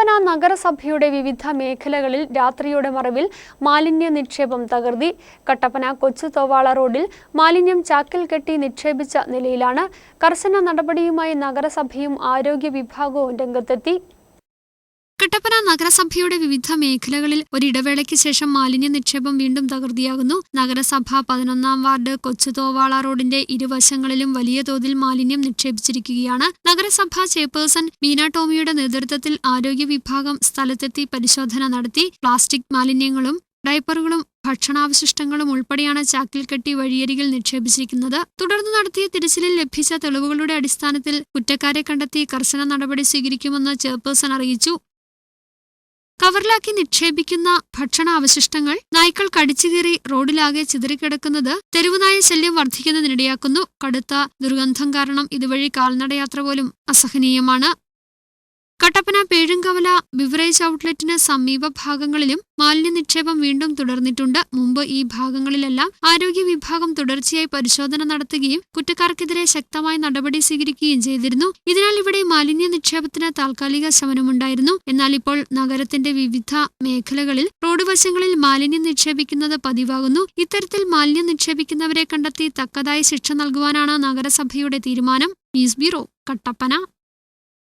കട്ടപ്പന നഗരസഭയുടെ വിവിധ മേഖലകളിൽ രാത്രിയുടെ മറവിൽ മാലിന്യ നിക്ഷേപം തകർത്തി. കട്ടപ്പന കൊച്ചുതോവാള റോഡിൽ മാലിന്യം ചാക്കിൽ കെട്ടി നിക്ഷേപിച്ച നിലയിലാണ് കർശന നടപടിയുമായി നഗരസഭയും ആരോഗ്യ വിഭാഗവും രംഗത്തെത്തി. കട്ടപ്പന നഗരസഭയുടെ വിവിധ മേഖലകളിൽ ഒരിടവേളയ്ക്ക് ശേഷം മാലിന്യ നിക്ഷേപം വീണ്ടും തകൃതിയാകുന്നു നഗരസഭ പതിനൊന്നാം വാർഡ് കൊച്ചുതോവാള റോഡിന്റെ ഇരുവശങ്ങളിലും വലിയ തോതിൽ മാലിന്യം നിക്ഷേപിച്ചിരിക്കുകയാണ്. നഗരസഭ ചെയർപേഴ്സൺ മീന ടോമിയുടെ നേതൃത്വത്തിൽ ആരോഗ്യ വിഭാഗം സ്ഥലത്തെത്തി പരിശോധന നടത്തി. പ്ലാസ്റ്റിക് മാലിന്യങ്ങളും ഡയപ്പറുകളും ഭക്ഷണാവശിഷ്ടങ്ങളും ഉൾപ്പെടെയാണ് ചാക്കിൽ കെട്ടി വഴിയരികിൽ നിക്ഷേപിച്ചിരിക്കുന്നത്. തുടർന്ന് നടത്തിയ തിരച്ചിലിൽ ലഭിച്ച തെളിവുകളുടെ അടിസ്ഥാനത്തിൽ കുറ്റക്കാരെ കണ്ടെത്തി കർശന നടപടി സ്വീകരിക്കുമെന്ന് ചെയർപേഴ്സൺ അറിയിച്ചു. കവറിലാക്കി നിക്ഷേപിക്കുന്ന ഭക്ഷണ അവശിഷ്ടങ്ങൾ നായ്ക്കൾ കടിച്ചുകീറി റോഡിലാകെ ചിതറിക്കിടക്കുന്നത് തെരുവുനായ ശല്യം വർദ്ധിക്കുന്നതിനിടയാക്കുന്നു. കടുത്ത ദുർഗന്ധം കാരണം ഇതുവഴി കാൽനടയാത്ര പോലും അസഹനീയമാണ്. കട്ടപ്പന പേഴുങ്കവല ബിവറേജ് ഔട്ട്ലെറ്റിന് സമീപ ഭാഗങ്ങളിലും മാലിന്യ നിക്ഷേപം വീണ്ടും തുടർന്നിട്ടുണ്ട്. മുമ്പ് ഈ ഭാഗങ്ങളിലെല്ലാം ആരോഗ്യ വിഭാഗം തുടർച്ചയായി പരിശോധന നടത്തുകയും കുറ്റക്കാർക്കെതിരെ ശക്തമായ നടപടി സ്വീകരിക്കുകയും ചെയ്തിരുന്നു. ഇതിനാൽ ഇവിടെ മാലിന്യ നിക്ഷേപത്തിന് താൽക്കാലിക ശമനമുണ്ടായിരുന്നു. എന്നാൽ ഇപ്പോൾ നഗരത്തിന്റെ വിവിധ മേഖലകളിൽ റോഡ് വശങ്ങളിൽ മാലിന്യം നിക്ഷേപിക്കുന്നത് പതിവാകുന്നു. ഇത്തരത്തിൽ മാലിന്യം നിക്ഷേപിക്കുന്നവരെ കണ്ടെത്തി തക്കതായ ശിക്ഷ നൽകുവാനാണ് നഗരസഭയുടെ തീരുമാനം. News bureau Kattappana.